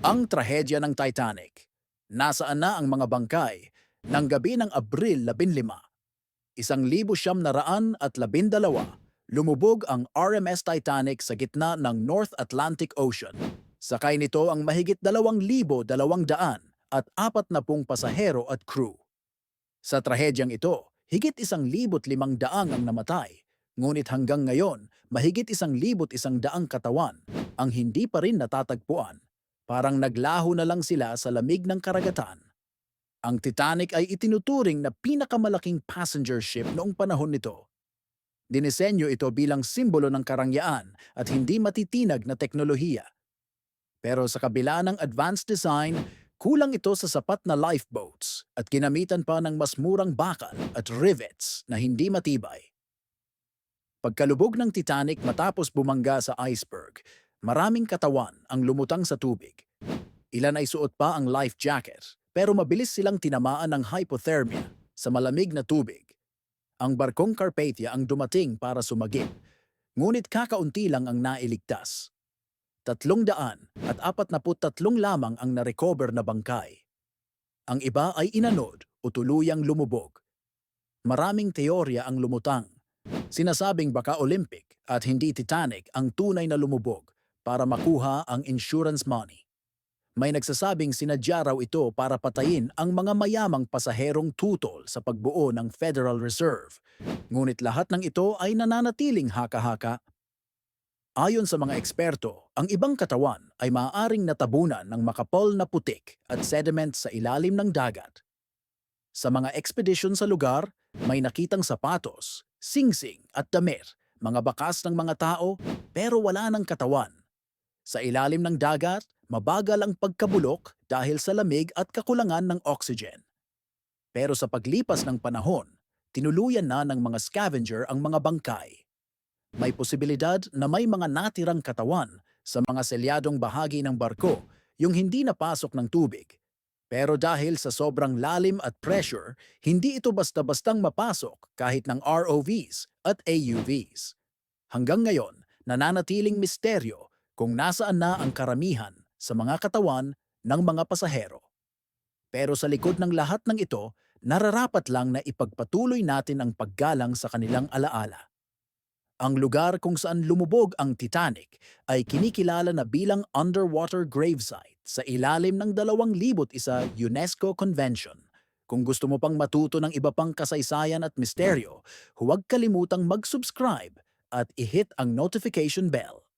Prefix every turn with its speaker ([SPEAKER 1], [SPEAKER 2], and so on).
[SPEAKER 1] Ang trahedya ng Titanic. Nasaan na ang mga bangkay ng gabi ng Abril 15? Isang libo siyam na raan at labindalawa, lumubog ang RMS Titanic sa gitna ng North Atlantic Ocean. Sakay nito ang mahigit dalawang libo dalawang daan at apat na pung pasahero at crew. Sa trahedyang ito, higit isang libot limang daang ang namatay, ngunit hanggang ngayon, mahigit isang libot isang daang katawan ang hindi pa rin natatagpuan. Parang naglaho na lang sila sa lamig ng karagatan. Ang Titanic ay itinuturing na pinakamalaking passenger ship noong panahon nito. Dinisenyo ito bilang simbolo ng karangyaan at hindi matitinag na teknolohiya. Pero sa kabila ng advanced design, kulang ito sa sapat na lifeboats at ginamitan pa ng mas murang bakal at rivets na hindi matibay. Pagkalubog ng Titanic matapos bumangga sa iceberg, maraming katawan ang lumutang sa tubig. Ilan ay suot pa ang life jacket, pero mabilis silang tinamaan ng hypothermia sa malamig na tubig. Ang barkong Carpathia ang dumating para sumagip, ngunit kakaunti lang ang nailigtas. Tatlong daan at apat na tatlong lamang ang narecover na bangkay. Ang iba ay inanod o tuluyang lumubog. Maraming teorya ang lumutang. Sinasabing baka Olympic at hindi Titanic ang tunay na lumubog para makuha ang insurance money. May nagsasabing sinadya raw ito para patayin ang mga mayamang pasaherong tutol sa pagbuo ng Federal Reserve. Ngunit lahat ng ito ay nananatiling haka-haka. Ayon sa mga eksperto, ang ibang katawan ay maaaring natabunan ng makapal na putik at sediment sa ilalim ng dagat. Sa mga expedition sa lugar, may nakitang sapatos, singsing at damit, mga bakas ng mga tao, pero wala ng katawan. Sa ilalim ng dagat, mabagal ang pagkabulok dahil sa lamig at kakulangan ng oxygen. Pero sa paglipas ng panahon, tinuluyan na ng mga scavenger ang mga bangkay. May posibilidad na may mga natirang katawan sa mga selyadong bahagi ng barko yung hindi napasok ng tubig. Pero dahil sa sobrang lalim at pressure, hindi ito basta-bastang mapasok kahit ng ROVs at AUVs. Hanggang ngayon, nananatiling misteryo kung nasaan na ang karamihan sa mga katawan ng mga pasahero. Pero sa likod ng lahat ng ito, nararapat lang na ipagpatuloy natin ang paggalang sa kanilang alaala. Ang lugar kung saan lumubog ang Titanic ay kinikilala na bilang underwater gravesite sa ilalim ng 2001 UNESCO Convention. Kung gusto mo pang matuto ng iba pang kasaysayan at misteryo, huwag kalimutang mag-subscribe at i-hit ang notification bell